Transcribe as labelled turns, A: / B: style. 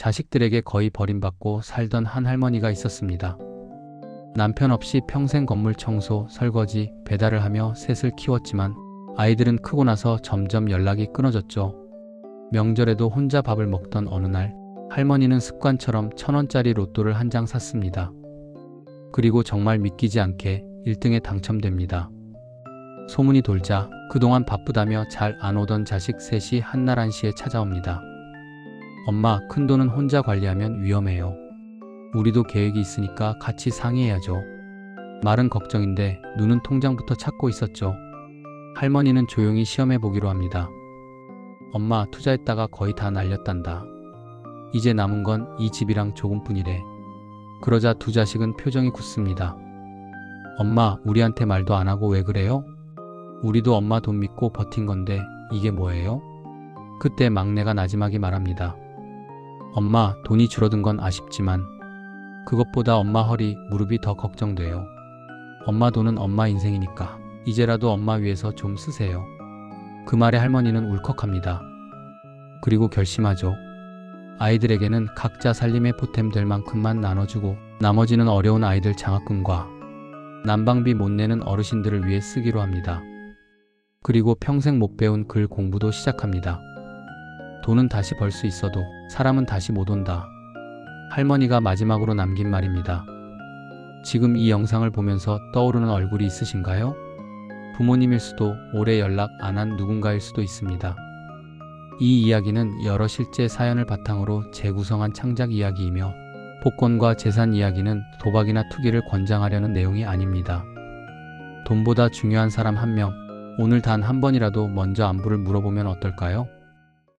A: 자식들에게 거의 버림받고 살던 한 할머니가 있었습니다. 남편 없이 평생 건물 청소, 설거지, 배달을 하며 셋을 키웠지만 아이들은 크고 나서 점점 연락이 끊어졌죠. 명절에도 혼자 밥을 먹던 어느 날 할머니는 습관처럼 천 원짜리 로또를 한 장 샀습니다. 그리고 정말 믿기지 않게 1등에 당첨됩니다. 소문이 돌자 그동안 바쁘다며 잘 안 오던 자식 셋이 한날 한시에 찾아옵니다. 엄마, 큰 돈은 혼자 관리하면 위험해요. 우리도 계획이 있으니까 같이 상의해야죠. 말은 걱정인데 눈은 통장부터 찾고 있었죠. 할머니는 조용히 시험해 보기로 합니다. 엄마, 투자했다가 거의 다 날렸단다. 이제 남은 건 이 집이랑 조금뿐이래. 그러자 두 자식은 표정이 굳습니다. 엄마, 우리한테 말도 안 하고 왜 그래요? 우리도 엄마 돈 믿고 버틴 건데 이게 뭐예요? 그때 막내가 나지막이 말합니다. 엄마, 돈이 줄어든 건 아쉽지만 그것보다 엄마 허리, 무릎이 더 걱정돼요. 엄마 돈은 엄마 인생이니까 이제라도 엄마 위해서 좀 쓰세요. 그 말에 할머니는 울컥합니다. 그리고 결심하죠. 아이들에게는 각자 살림의 보탬 될 만큼만 나눠주고 나머지는 어려운 아이들 장학금과 난방비 못 내는 어르신들을 위해 쓰기로 합니다. 그리고 평생 못 배운 글 공부도 시작합니다. 돈은 다시 벌 수 있어도 사람은 다시 못 온다. 할머니가 마지막으로 남긴 말입니다. 지금 이 영상을 보면서 떠오르는 얼굴이 있으신가요? 부모님일 수도 오래 연락 안 한 누군가일 수도 있습니다. 이 이야기는 여러 실제 사연을 바탕으로 재구성한 창작 이야기이며 복권과 재산 이야기는 도박이나 투기를 권장하려는 내용이 아닙니다. 돈보다 중요한 사람 한 명, 오늘 단 한 번이라도 먼저 안부를 물어보면 어떨까요?